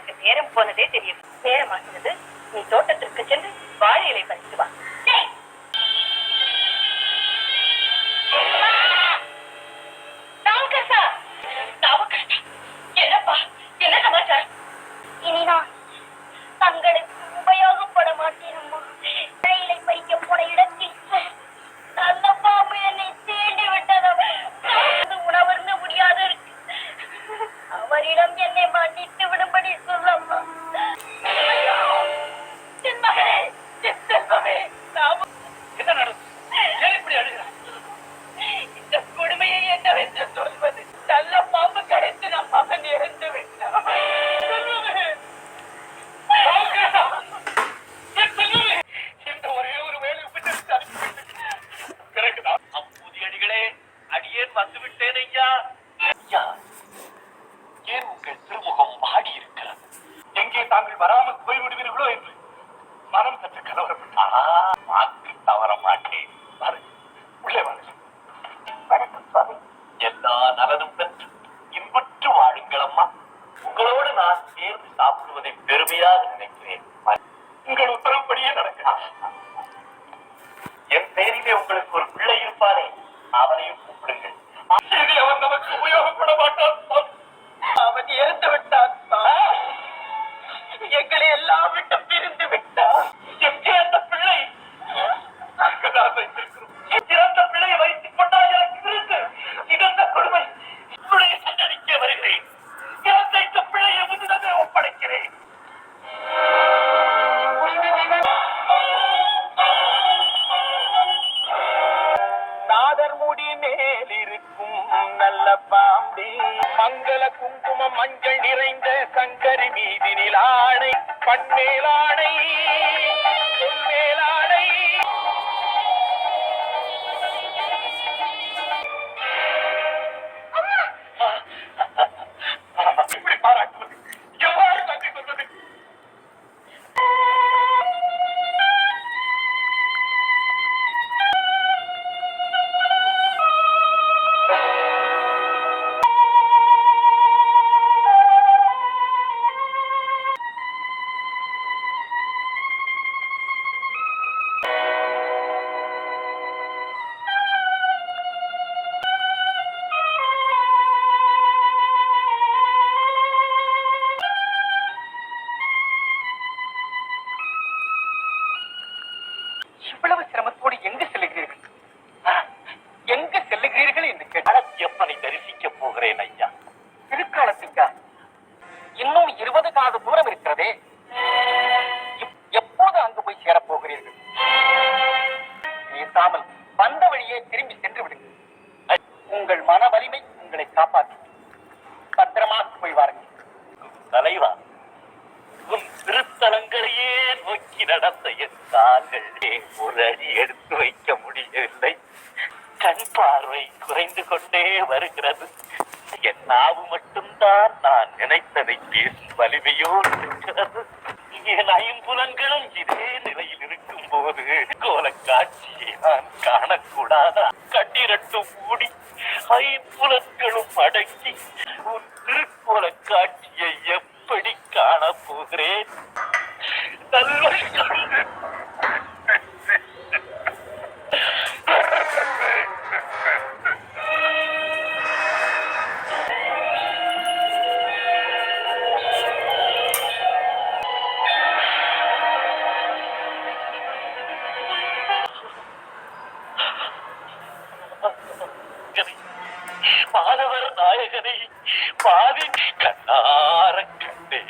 எனக்கு நேரம் போனதே தெரியும். நேரமாகிறது நீ தோட்டத்திற்கு சென்று வாழை இலை பறித்து வா. தாங்கள் வராமல் போய்விடுவீர்களோ என்று மனம் சற்று கலவரப்பட்டா மாற்றி தவற மாட்டேன். மங்கள குங்கும மஞ்சள் நிறைந்த சங்கரி மீதி ஆணை பண்மேலாடை மேலாடை இவ்வளவு சிரமத்தோடு எங்கு செல்லுகிறீர்கள்? எங்கு செல்லுகிறீர்கள் என்று கேட்டால் எப்பனை தரிசிக்க போகிறேன் ஐயா? திருக்காலத்துக்கா இன்னும் இருபது காத தூரம் இருக்கிறதே. எப்போது அங்கு போய் சேரப் போகிறீர்கள்? பேசாமல் வந்த வழியே திரும்பி சென்று விடுங்கள். உங்கள் மன வலிமை உங்களை காப்பாற்றும். நாங்கள் கால்கள் ஒரு அடி எடுத்து வைக்க முடியவில்லை? கண் பார்வை குறைந்து கொண்டே வருகிறது. என் நாவு மட்டும்தான் நான் நினைத்ததை பேசும் வலிமையோடு இருக்கிறது. என் ஐம்புலன்களும் இதே நிலையில் இருக்கும் போது கோலக்காட்சியை நான் காணக்கூடாதா? கட்டிரட்டும் மூடி ஐம்புலன்களும் அடக்கி உன் திருக்கோல காட்சியை எப்படி காணப்போகிறேன் நல்வழி പാതി കണ്ണാറക്കണ്ടേ.